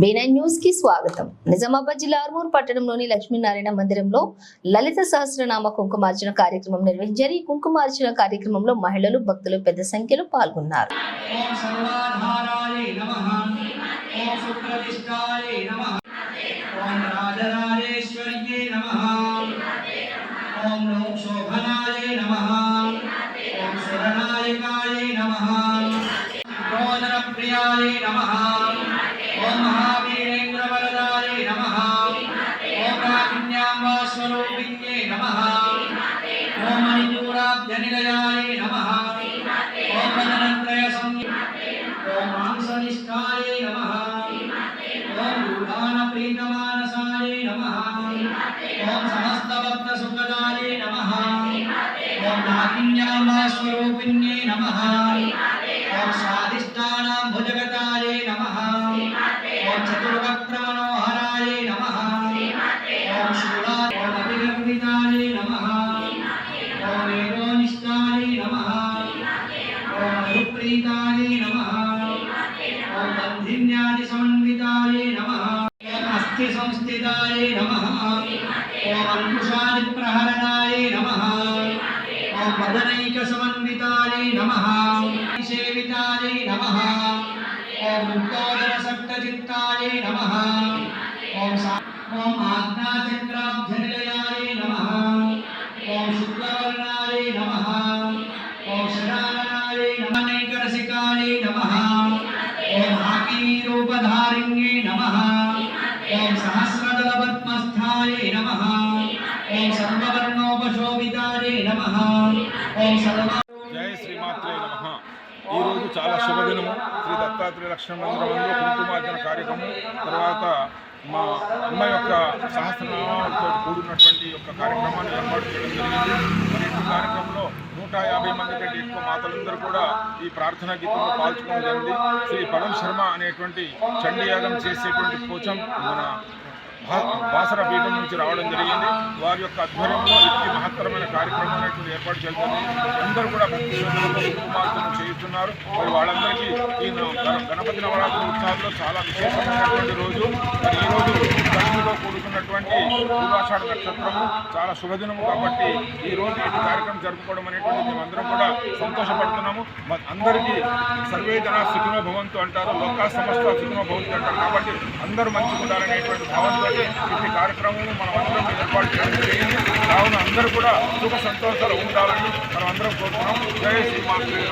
B9 న్యూస్కి స్వాగతం. నిజామాబాద్ జిల్లా ఆర్మూర్ పట్టణంలోని లక్ష్మీనారాయణ మందిరంలో లలిత సహస్రనామ కుంకుమార్చన కార్యక్రమం నిర్వహించారు ఈ కుంకుమార్చన కార్యక్రమంలో మహిళలు భక్తులు పెద్ద సంఖ్యలో పాల్గొన్నారు. ఓం సర్వాధారాయ నమః ఓం సుప్రతిష్టాయ నమః. ఓం ఓం లోం శోభనాయ ఓం సురనాయకాయ నమః. ఓం స్వరూపిణ్యే నమః. ఓం వదనత్రయ సంయుక్త ఓం ఓం ప్రీతమానసాయ ఓం సమస్తభక్త సుఖదాయ ఓం ఓం స్వాదిష్టానాం మధుప్రీతాయ నమః. ఓం బంధిన్యాది సమన్వితాయ నమః. అస్థి సంస్థితాయే నమ. ఓం అంకుశాది ప్రహరణాయ నమః. ఓం వదనైక సమన్వితాయే నమ. సేవితాయే నమ. ఓం ముక్తోదర సప్తచిత్తాయే నమ. ఓం ఓం ఆజ్ఞాచక్రాబ్జనిలయాయ ఓం సహస్రదళ పద్మస్థాయ నమః. ఓం సర్వవర్ణోపశోభితాయ నమః. ఓం సర్వ జయ శ్రీమాత్రే నమ. ఈరోజు చాలా శుభదినము. శ్రీ దత్తాత్రేయ లక్ష్మణ మందిరంలో కుంకుమార్జన కార్యక్రమం తర్వాత మా అమ్మ యొక్క సహస్రనామాలతో కూడినటువంటి యొక్క కార్యక్రమాన్ని ఏర్పాటు చేయడం జరిగింది. మరి ఈ కార్యక్రమంలో నూట యాభై మంది కంటే ఎక్కువ మాతలందరూ కూడా ఈ ప్రార్థనా గీతంలో పాల్చుకోవడం జరిగింది. శ్రీ పవన్ శర్మ అనేటువంటి చండీయాగం చేసేటువంటి పోచం మన బాసర పీఠం నుంచి రావడం జరిగింది. వారి యొక్క ఆధ్వర్యంలో ఇట్టి మహత్తరమైన కార్యక్రమం అనేటువంటి ఏర్పాటు చేస్తుంది అందరూ కూడా భక్తి శ్రద్ధలతో చేస్తున్నారు. మరి వాళ్ళందరికీ ఈ గణపతి నవరాత్రి ఉత్సవాల్లో చాలా విశేషమైనటువంటి రోజు. మరి ఈ రోజు లక్ష్మితో కూడుకున్నటువంటి పూర్వాషాఢ నక్షత్రము చాలా శుభదినము కాబట్టి ఈ రోజు ఈ కార్యక్రమం జరుపుకోవడం అనేటువంటి మేమందరం కూడా సంతోషపడుతున్నాము. అందరికీ సర్వే జన సుఖినో భవంతు అంటారు. లోకా సమస్త సుఖినో భవంతు అంటారు. కాబట్టి అందరూ మంచిగా ఉండాలనేటువంటి భావంతో ఈ కార్యక్రమం మనం అందరం ఏర్పాటు చేయడం కావున అందరూ కూడా సుఖ సంతోషాలు ఉండాలని మనం అందరం కోరుతున్నాం. జయ శ్రీమాత్రే